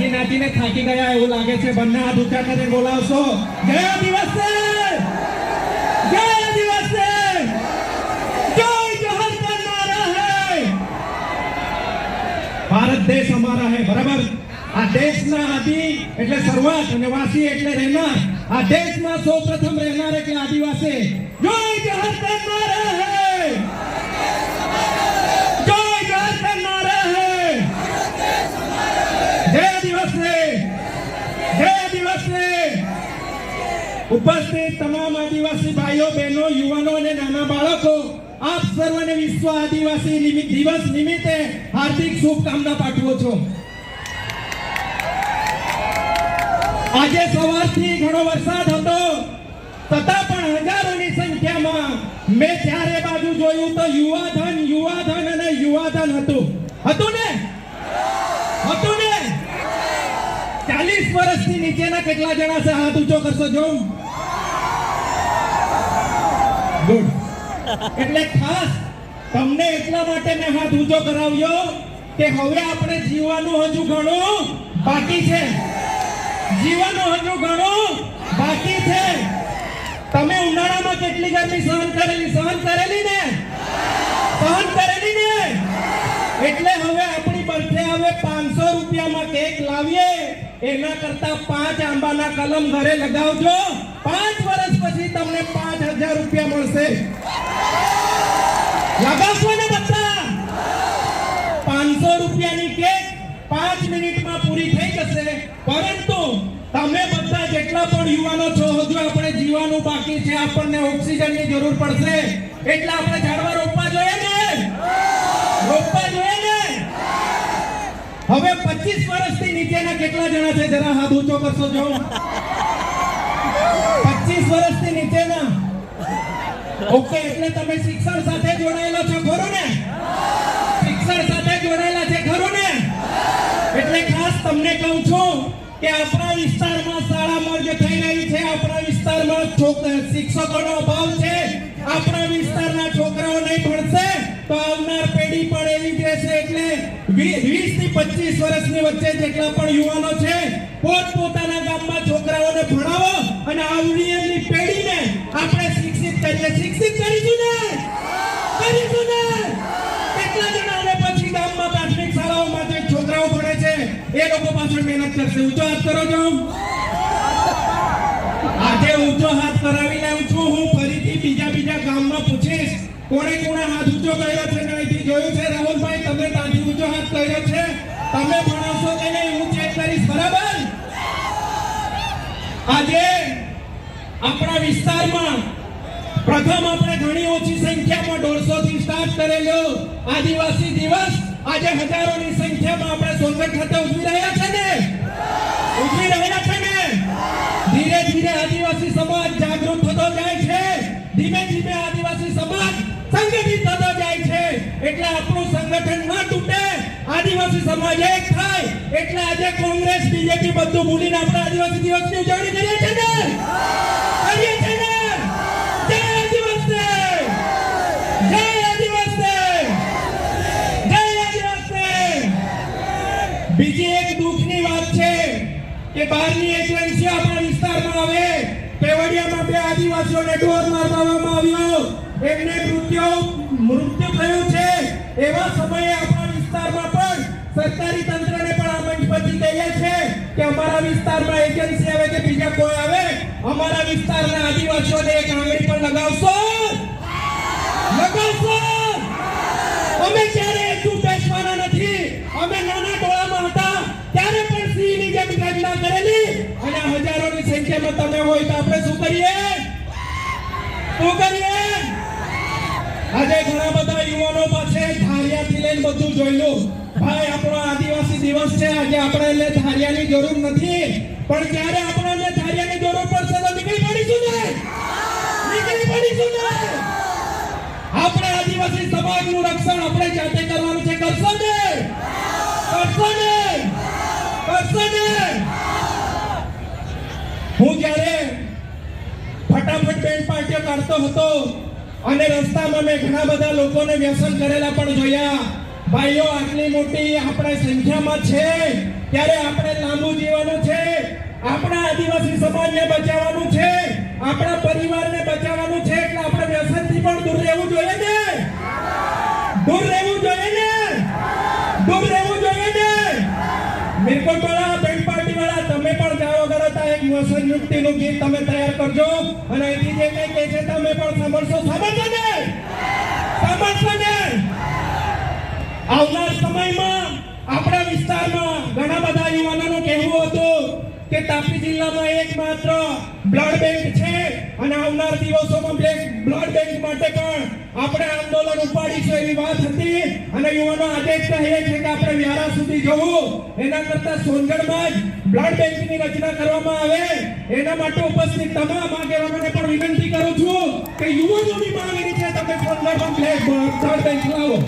નાચી નાચીને થાકી ગયા એવું લાગે છે. બંને આ દુકાનમાંથી બોલાવશો. જય દિવસે! ભારત દેશ અમારા હે, બરાબર? આ દેશના આદિ એટલે શરૂઆત અને વાસી એટલે રહેનાર. આ દેશમાં સૌપ્રથમ રહેનાર એટલે આદિવાસી. ઉપસ્થિત તમામ આદિવાસી ભાઈઓ, બહેનો, યુવાનો અને નાના બાળકો, આપ સર્વને વિશ્વ આદિવાસી દિવસ નિમિત્તે હાર્દિક શુભકામના પાઠવું છું. આજે સવારથી ઘણો વરસાદ હતો, તથા પણ હજારોની સંખ્યામાં મેં ચારે બાજુ જોયું તો યુવાધન યુવાધન અને યુવાધન હતું. હતું ને? હતું ને? ચાલીસ વર્ષથી નીચેના કેટલા જણા છે? હાથ ઊંચો કરશો જો ગુડ એટલે ખાસ તમને એટલા માટે મેં હાથ ઊંચો કરાવ્યો કે હવે આપણે જીવવાનું હજુ ઘણું બાકી છે. જીવવાનું હજુ ઘણું બાકી છે. તમે ઉનાળામાં કેટલી ગરમી સહન કરેલી? સહન કરેલી ને? સહન કરેલી ને? એટલે હવે આપણી બર્થડે હવે પાંચસો રૂપિયામાં કેક લાવીએ. એના કરતા પાંચ આંબાના કલમ ઘરે લગાવજો. પાંચ વર્ષ પછી તમને પાંચ હજાર રૂપિયા મળશે. લગાવશો ને બધા? પાંચસો રૂપિયાની કેક પાંચ મિનિટમાં પૂરી થઈ જશે. પરંતુ તમે બધા જેટલા પણ યુવાનો છો, હજુ આપણે જીવાનું બાકી છે, આપણને ઓક્સિજનની જરૂર પડશે. એટલે આપણે ઝાડવા રોપવા જોઈએ ને? રોપવા જોઈએ હવે 25 વર્ષથી નીચેના કેટલા જણા છે? જરા હાથ ઊંચો કરશો, જો. 25 વર્ષથી નીચેના. ઓકે, એટલે તમે શિક્ષણ સાથે જોડાયેલા છો ખરું ને શિક્ષણ સાથે જોડાયેલા છે ખરું ને એટલે ખાસ તમને કહું છું કે આપણા વિસ્તારમાં શાળા મર્જ થઈ રહી છે. આપણા વિસ્તારમાં શિક્ષકોનો અભાવ છે. આપણા વિસ્તારના છોકરાઓ નહીં ભણશે તો આવનાર પેઢી પણ એવી જ રહેશે એટલે વીસથી પચીસ વર્ષની વચ્ચે જેટલા પણ યુવાનો છે પોત પોતાના ગામમાં છોકરાઓને ભણાવો અને આવડી એમની પેઢીને આપણે શિક્ષિત કરીએ. શિક્ષિત કરીશું ને? કરીશું ને? કેટલા જણાને પછી ગામમાં પ્રાથમિક શાળાઓમાં જે છોકરાઓ ભણે છે? એ લોકો પાછળ મહેનત કરશે. ઊંચો હાથ કરો છો? આજે ઊંચો હાથ કરાવી લઉં છું. હું ફરીથી બીજા બીજા ગામમાં પૂછીશ. કોણે કોણે હાથ ઊંચો કર્યો છે? તમે ભણાવશો કે નહીં, હું ચેક કરીશ, બરાબર? આજે આપણા વિસ્તારમાં પ્રથમ આપણે ઘણી ઓછી સંખ્યામાં દોઢસો થી સ્ટાર્ટ કરેલો આદિવાસી દિવસ. આજે હજારોની સંખ્યામાં આપણે સોનગઢ ખાતે ઊભી રહ્યા છે ને? ઊભી રહ્યા છે ને? ધીરે ધીરે આદિવાસી સમાજ જાગૃત થતો જાય છે. ધીમે ધીમે આદિવાસી સમાજ સંગઠિત થતો જાય છે. એટલે આપણું સંગઠન ન તૂટે. આદિવાસી સમાજ એક થાય એટલે આજે કોંગ્રેસ, બીજેપી બધું ભૂલીને આપણે આદિવાસી દિવસની ઉજવણી કરીએ છીએ જય આદિવાસી! જય બીજી એક દુઃખની વાત છે કે બહારની એજન્સીઓ આપણા વિસ્તારમાં આવે? કેવડિયામાં બે આદિવાસીઓને ઢોર મારવામાં આવ્યો. એમને મૃત્યુ મૃત્યુ થયું છે. એવા સમયે આપણા વિસ્તારમાં પણ સરકારી તંત્રને પણ આ મંચ પરથી કહીએ છે કે અમારા વિસ્તારમાં એજન્સી આવે કે બીજા કોઈ આવે, અમારા વિસ્તારના આદિવાસીઓને એક આંગળી પણ લગાવશો. લગાવશો. અમે ક્યારે એટલું બેસવાના નથી. અમે નાના ટોળામાં હતા, ત્યારે પણ સિંહની જેમ ઘટના કરેલી. અને હજારોની સંખ્યામાં તમે હોય તો આપણે શું કરીએ? શું કરીએ? આજે ઘણા બધા યુવાનો પાસે ધારિયાથી લઈને બધું જોયેલું. ભાઈ, આપણો આદિવાસી દિવસ છે. આજે આપણે એટલે ધારિયાની જરૂર નથી. પણ જ્યારે આપણને ધારિયાની જરૂર પડશે તો નીકળી પડીશું ને? નીકળી પડીશું ને? આપણે આદિવાસી સમાજનું રક્ષણ આપણે જાતે કરવાનું છે. કરશો ને? કરશો ને? કરશો ને? હું જ્યારે ફટાફટ બેન્ડ પાર્ટીઓ કાઢતો હતો અને રસ્તામાં મેં ઘણા બધા લોકોને વ્યસન કરેલા પણ જોયા. ભાઈઓ, આટલી મોટી આપણે સંખ્યામાં છે, ત્યારે આપણે લાંબુ જીવવાનું છે. આપણા આદિવાસી સમાજને બચાવવાનું છે. આપણા પરિવારને બચાવવાનું છે. એટલે આપણે વ્યસનથી પણ દૂર રહેવું જોઈએ ને. દૂર રહેવું જોઈએ ને. દૂર રહેવું જોઈએ ને. મિરકોટ વાળા બેન્ડ પાર્ટી વાળા તમે પણ જાઓ ગરતા એક વ્યસન મુક્તિનું ગીત તમે તૈયાર કરજો. અને અહીંથી જે કંઈ કહે છે, તમે પણ સાંભળશો. સાંભળશો ને? સાંભળશો ને? આવનાર સમયમાં આપણા વિસ્તારમાં ઘણા બધા યુવાનોનું કહેવું હતું કે તાપી જિલ્લામાં એકમાત્ર બ્લડ બેંક છે અને આવનાર દિવસોમાં બ્લડ બેંક માટે પણ આપણે આંદોલન ઉપાડીશું એવી વાત હતી. અને યુવાનો આજે જ કહે છે કે આપણે વ્યારા સુધી જવું. એના કરતા સોનગઢમાં જ બ્લડ બેંકની રચના કરવામાં આવે. એના માટે ઉપસ્થિત તમામ આગેવાનોને પણ વિનંતી કરું છું કે યુવાનોની માંગણી છે તમે સોનગઢમાં બ્લડ બેંક લાવો.